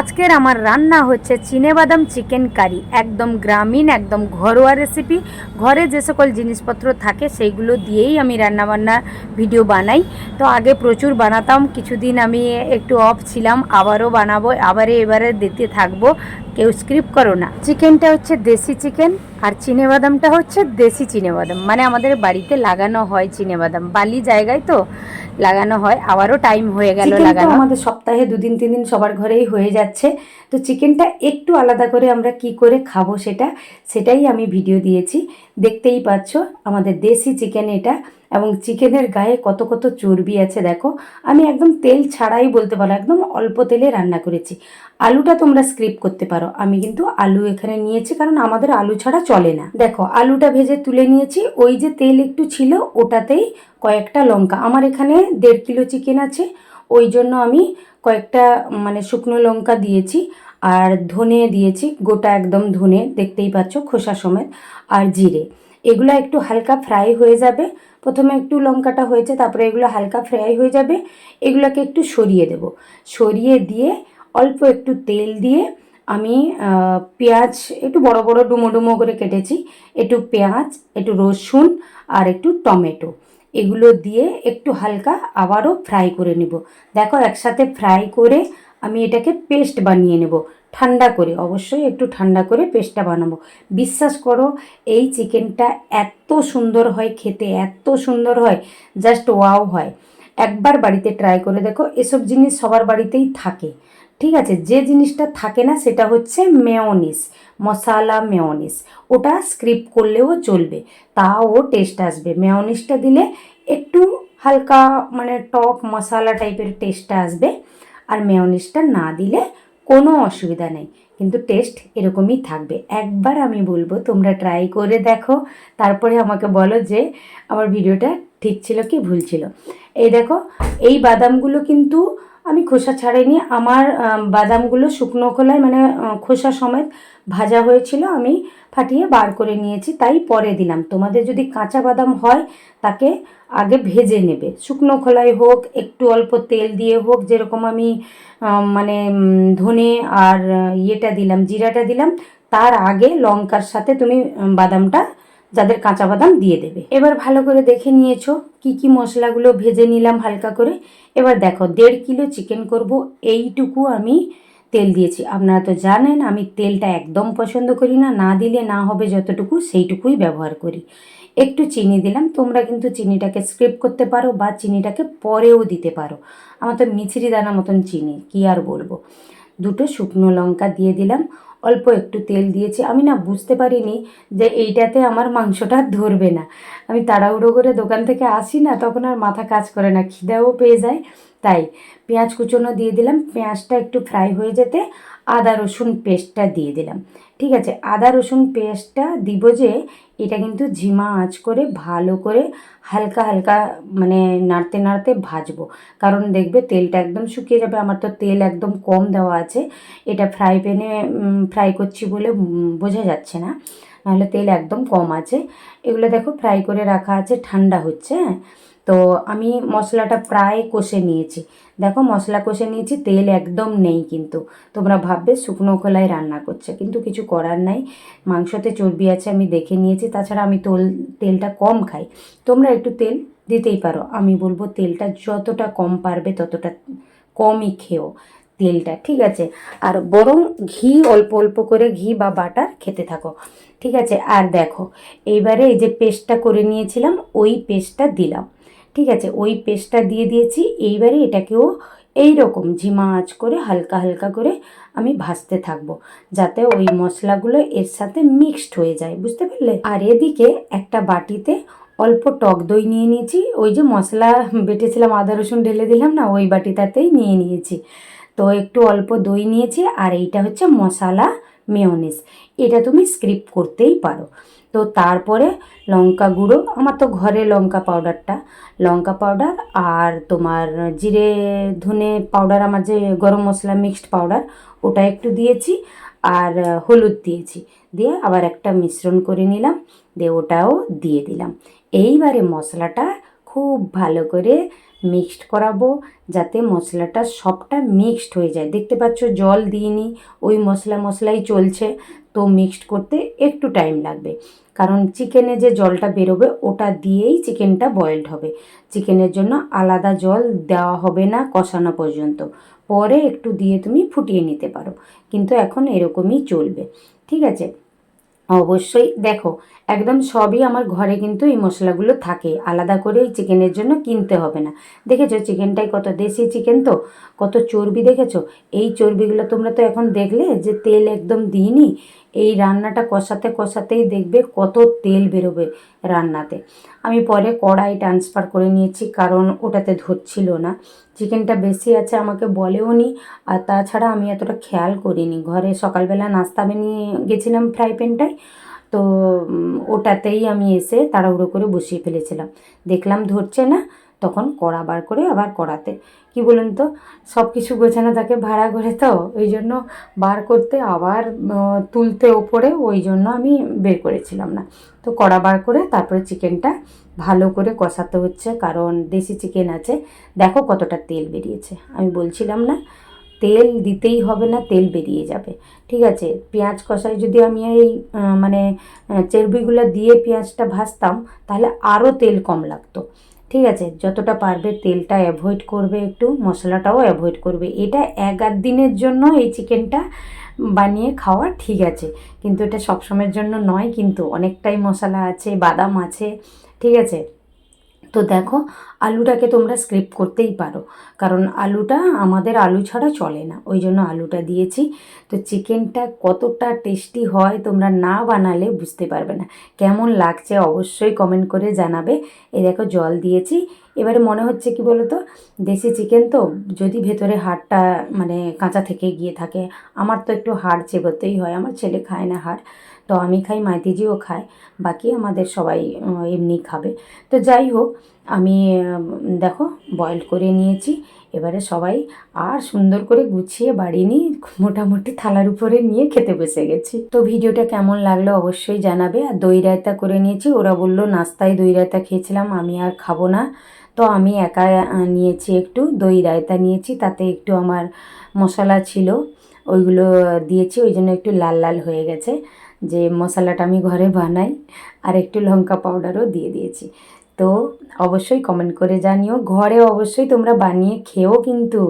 আজকের আমার রান্না হচ্ছে চিনেবাদাম চিকেন কারি একদম গ্রামীণ, একদম ঘরোয়া রেসিপি ঘরে যে সকল জিনিসপত্র থাকে, সেইগুলো দিয়েই আমি রান্নাবান্না ভিডিও বানাই। তো আগে প্রচুর বানাতাম, কিছুদিন আমি একটু অফ ছিলাম, আবারও বানাবো, আবারে এবারে দিতে থাকব। কেউ স্ক্রিপ্ট করো না। চিকেনটা হচ্ছে দেশি চিকেন আর চিনেবাদামটা হচ্ছে দেশি চিনেবাদাম। মানে আমাদের বাড়িতে লাগানো হয় চিনেবাদাম। বালি জায়গায় তো লাগানো হয় আবারও টাইম হয়ে গেল লাগানো। আমাদের সপ্তাহে দুদিন তিন দিন সবার ঘরেই হয়ে যাচ্ছে। তো চিকেনটা একটু আলাদা করে আমরা কি করে খাব সেটা সেটাই আমি ভিডিও দিয়েছি। দেখতেই পাচ্ছ আমাদের দেশি চিকেন এটা এবং চিকেনের গায়ে কত কত চর্বি আছে দেখো। আমি একদম তেল ছাড়াই বলতে পারো, একদম অল্প তেলে রান্না করেছি। আলুটা তোমরা স্ক্রিপ করতে পারো। আমি কিন্তু আলু এখানে নিয়েছি কারণ আমাদের আলু ছাড়া চলে না। দেখো, আলুটা ভেজে তুলে নিয়েছি। ওই যে তেল একটু ছিল, ওটাতেই কয়েকটা লঙ্কা। আমার এখানে দেড় কিলো চিকেন আছে। ওই জন্য আমি কয়েকটা মানে শুকনো লঙ্কা দিয়েছি আর ধনে দিয়েছি। গোটা একদম ধনে, দেখতেই পাচ্ছ খোসা সমেত। আর জিরে। এগুলো একটু হালকা ফ্রাই হয়ে যাবে। প্রথমে একটু লঙ্কাটা হয়েছে, তারপরে এগুলো হালকা ফ্রাই হয়ে যাবে। এগুলোকে একটু সরিয়ে দেব। সরিয়ে দিয়ে অল্প একটু তেল দিয়ে আমি পেঁয়াজ, একটু বড় বড় ডুমো ডুমো করে কেটেছি। একটু পেঁয়াজ, একটু রসুন আর একটু টমেটো। এগুলো দিয়ে একটু হালকা আবারও ফ্রাই করে নেব। দেখো একসাথে ফ্রাই করে এটাকে পেস্ট বানিয়ে নেব। ঠান্ডা করে, অবশ্যই একটু ঠান্ডা করে পেস্টটা বানাবো। বিশ্বাস করো, এই চিকেনটা এত সুন্দর হয় খেতে, এত সুন্দর হয় জাস্ট ওয়াও হয়। একবার বাড়িতে ট্রাই করে দেখো, এসব জিনিস সবার বাড়িতেই থাকে। ঠিক আছে, যে জিনিসটা থাকে না, সেটা হচ্ছে মেয়নিস মশালা মেয়নিস ওটা স্ক্রিপ করলেও চলবে, তাও টেস্ট আসবে। মেয়নিসটা দিলে একটু হালকা মানে টক মশালা টাইপের টেস্টটা আসবে। আর মেয়নিসটা না দিলে কোনো অসুবিধা নেই। কিন্তু টেস্ট এরকমই থাকবে। একবার আমি বলব, তোমরা ট্রাই করে দেখো। তারপরে আমাকে বলো যে আমার ভিডিওটা ঠিক ছিল কি ভুল ছিল। এই দেখো, এই বাদামগুলো কিন্তু আমি খোসা ছাড়াইনি। আমার বাদামগুলো শুকনো খোলায় মানে খোসা সমেত ভাজা হয়েছিল, আমি ফাটিয়ে বার করে নিয়েছি, তাই পরে দিলাম। তোমাদের যদি কাঁচা বাদাম হয়, তাকে আগে ভেজে নেবে। শুকনো খোলায় হোক, একটু অল্প তেল দিয়ে হোক, যেরকম আমি মানে ধনে আর ইয়েটা দিলাম, জিরাটা দিলাম, তার আগে লঙ্কার সাথে তুমি বাদামটা যাদের কাঁচা বাদাম দিয়ে দেবে। এবার ভালো করে দেখে নিয়েছো কি কি মশলাগুলো ভেজে নিলাম হালকা করে। এবার দেখো, দেড় কিলো চিকেন করব, এইটুকু আমি তেল দিয়েছি। আপনারা তো জানেন, আমি তেলটা একদম পছন্দ করি না না দিলে না হবে যতটুকু, সেইটুকুই ব্যবহার করি। একটু চিনি দিলাম, তোমরা কিন্তু চিনিটাকে স্ক্রিপ করতে পারো বা চিনিটাকে পরেও দিতে পারো। আমার তো মিছরি দানা মতন চিনি, কি আর বলব। দুটো শুকনো লঙ্কা দিয়ে দিলাম অল্প একটু তেল দিয়েছি। আমি না বুঝতে পারিনি যে এইটাতে আমার মাংসটা ধরবে না। আমি তাড়াহুড়ো করে দোকান থেকে আসি না, তখন আর মাথা কাজ করে না, খিদেও পেয়ে যায়। তাই পেঁয়াজ কুচোনো দিয়ে দিলাম। পেঁয়াজটা একটু ফ্রাই হয়ে যেতে আদা, রসুন পেস্টটা দিয়ে দিলাম। ঠিক আছে, আদা, রসুন পেস্টটা দিব যে এটা কিন্তু ঝিমা আঁচ করে ভালো করে হালকা হালকা মানে নাড়তে নাড়তে ভাজবো। কারণ দেখবে তেলটা একদম শুকিয়ে যাবে, আমার তো তেল একদম কম দেওয়া আছে। এটা ফ্রাই প্যানে ফ্রাই করছি বলে বোঝা যাচ্ছে না। নাহলে তেল একদম কম আছে। এগুলো দেখো ফ্রাই করে রাখা আছে, ঠান্ডা হচ্ছে হ্যাঁ? তো আমি মশলাটা প্রায় কষে নিয়েছি। দেখো মশলা কষে নিয়েছি, তেল একদম নেই কিন্তু। তোমরা ভাববে শুকনো খোলায় রান্না করছে, কিন্তু কিছু করার নাই। মাংসতে চর্বি আছে, আমি দেখে নিয়েছি। তাছাড়া আমি তোল, তেলটা কম খাই। তোমরা একটু তেল দিতেই পারো। আমি বলব তেলটা যতটা কম পারবে, ততটা কমই খেও। তেলটা, ঠিক আছে? আর বরং ঘি, অল্প অল্প করে ঘি বা বাটার খেতে থাকো, ঠিক আছে? আর দেখো, এইবারে এই যে পেস্টটা করে নিয়েছিলাম, ওই পেস্টটা দিলাম, ঠিক আছে? ওই পেস্টটা দিয়ে দিয়েছি, এইবারে এটাকেও এই রকম ঝিমা আঁচ করে হালকা হালকা করে আমি ভাজতে থাকব, যাতে ওই মশলাগুলো এর সাথে মিক্সড হয়ে যায়, বুঝতে পারলে? আর এদিকে একটা বাটিতে অল্প টক দই নিয়ে নিয়েছি, ওই যে মশলা বেটেছিলাম, আদা রসুন ঢেলে দিলাম না, ওই বাটিটাতেই নিয়ে নিয়েছি। তো একটু অল্প দই নিয়েছি আর এইটা হচ্ছে মশলা মেয়নিস এটা তুমি স্ক্রিপ্ট করতেই পারো। তো তারপরে লঙ্কা গুঁড়ো, আমার তো ঘরে লঙ্কা পাউডারটা। লঙ্কা পাউডার আর তোমার জিরে ধনে পাউডার, আমার যে গরম মশলা মিক্সড পাউডার, ওটা একটু দিয়েছি আর হলুদ দিয়েছি। দিয়ে আবার একটা মিশ্রণ করে নিলাম, দিয়ে ওটাও দিয়ে দিলাম। এইবারে মশলাটা খুব ভালো করে মিক্সড করাবো, যাতে মশলাটা সবটা মিক্সড হয়ে যায়। দেখতে পাচ্ছ, জল দিইনি, ওই মশলা মশলাই চলছে, তো মিক্সড করতে একটু টাইম লাগবে। কারণ চিকেনে যে জলটা বেরোবে, ওটা দিয়েই চিকেনটা বয়েলড হবে। চিকেনের জন্য আলাদা জল দেওয়া হবে না কষানো পর্যন্ত। পরে একটু দিয়ে তুমি ফুটিয়ে নিতে পারো। কিন্তু এখন এরকমই চলবে। ঠিক আছে? অবশ্যই। দেখো, একদম সবই আমার ঘরে কিন্তু এই মশলাগুলো থাকে। আলাদা করে এই চিকেনের জন্য কিনতে হবে না। দেখেছ, চিকেনটাই কত দেশি চিকেন তো? কত চর্বি, দেখেছ? এই চর্বিগুলো তোমরা তো এখন দেখলে যে তেল একদম দিইনি। এই রান্নাটা কষাতে কষাতেই দেখবে কত তেল বেরোবে রান্নাতে। আমি পরে কড়াই ট্রান্সফার করে নিয়েছি, কারণ ওটাতে ধরছিল না। চিকেনটা বেশি আছে, আমাকে বলেও নি, আর তাছাড়া আমি এতটা খেয়াল করিনি। ঘরে সকালবেলা নাস্তা বানিয়ে গেছিলাম ফ্রাই প্যানটায় তো ওটাতেই আমি এসে তাড়াহুড়ো করে বসিয়ে ফেলেছিলাম। দেখলাম ধরছে না তখন কড়া বার করে আবার কড়াতে। কি বলুন তো? সব কিছু গোছানো থাকে ভাড়া করে তো, ওই জন্য বার করতে আবার তুলতে ওপরে ওই জন্য আমি বের করেছিলাম না। তো কড়া বার করে তারপরে চিকেনটা ভালো করে কষাতে হচ্ছে, কারণ দেশি চিকেন আছে। দেখো কতটা তেল বেরিয়েছে। আমি বলছিলাম না, তেল দিতেই হবে না, তেল বেরিয়ে যাবে। ঠিক আছে, পেঁয়াজ কষায় যদি আমি এই মানে চর্বিগুলো দিয়ে পেঁয়াজটা ভাজতাম, তাহলে আরও তেল কম লাগতো। ঠিক আছে, যতটা পারবে তেলটা অ্যাভয়েড করবে একটু, মশলাটাও অ্যাভয়েড করবে। এটা এক আধ দিনের জন্য এই চিকেনটা বানিয়ে খাওয়া ঠিক আছে। কিন্তু এটা সবসময়ের জন্য নয়, কিন্তু অনেকটাই মশলা আছে, বাদাম আছে, ঠিক আছে। তো দেখো, আলুটাকে তোমরা স্ক্রিপ করতেই পারো। কারণ আলুটা আমাদের আলু ছাড়া চলে না, ওই জন্য আলুটা দিয়েছি। তো চিকেনটা কতটা টেস্টি হয় তোমরা না বানালে বুঝতে পারবে না। কেমন লাগছে অবশ্যই কমেন্ট করে জানাবে। এ দেখো, জল দিয়েছি। এবারে মনে হচ্ছে কি বলো তো দেশি চিকেন তো যদি ভেতরে হাড়টা মানে কাঁচা থেকে গিয়ে থাকে, আমার তো একটু হাড় চেবোতেই হয়, আমার ছেলে খায় না হাড়, তো আমি খাই, মাইতিজিও খায়, বাকি আমাদের সবাই এমনি খাবে। তো যাই হোক, আমি দেখো বয়েল করে নিয়েছি এবারে সবাই আর সুন্দর করে গুছিয়ে বাড়ি নিয়ে মোটামুটি থালার উপরে নিয়ে খেতে বসে গেছি। তো ভিডিওটা কেমন লাগল অবশ্যই জানাবে। আর দই রায়তা করে নিয়েছি। ওরা বলল, নাস্তায় দই রায়তা খেয়েছিলাম, আমি আর খাব না। তো আমি একা নিয়েছি একটু দই রায়তা নিয়েছি, তাতে একটু আমার মশলা ছিল। ওইগুলো দিয়েছি, ওই জন্য একটু লাল লাল হয়ে গেছে। যে মশলাটা আমি ঘরে বানাই, আর একটু লঙ্কা পাউডারও দিয়ে দিয়েছি। তো অবশ্যই কমেন্ট করে জানিও। ঘরে অবশ্যই তোমরা বানিয়ে খেও কিন্তু।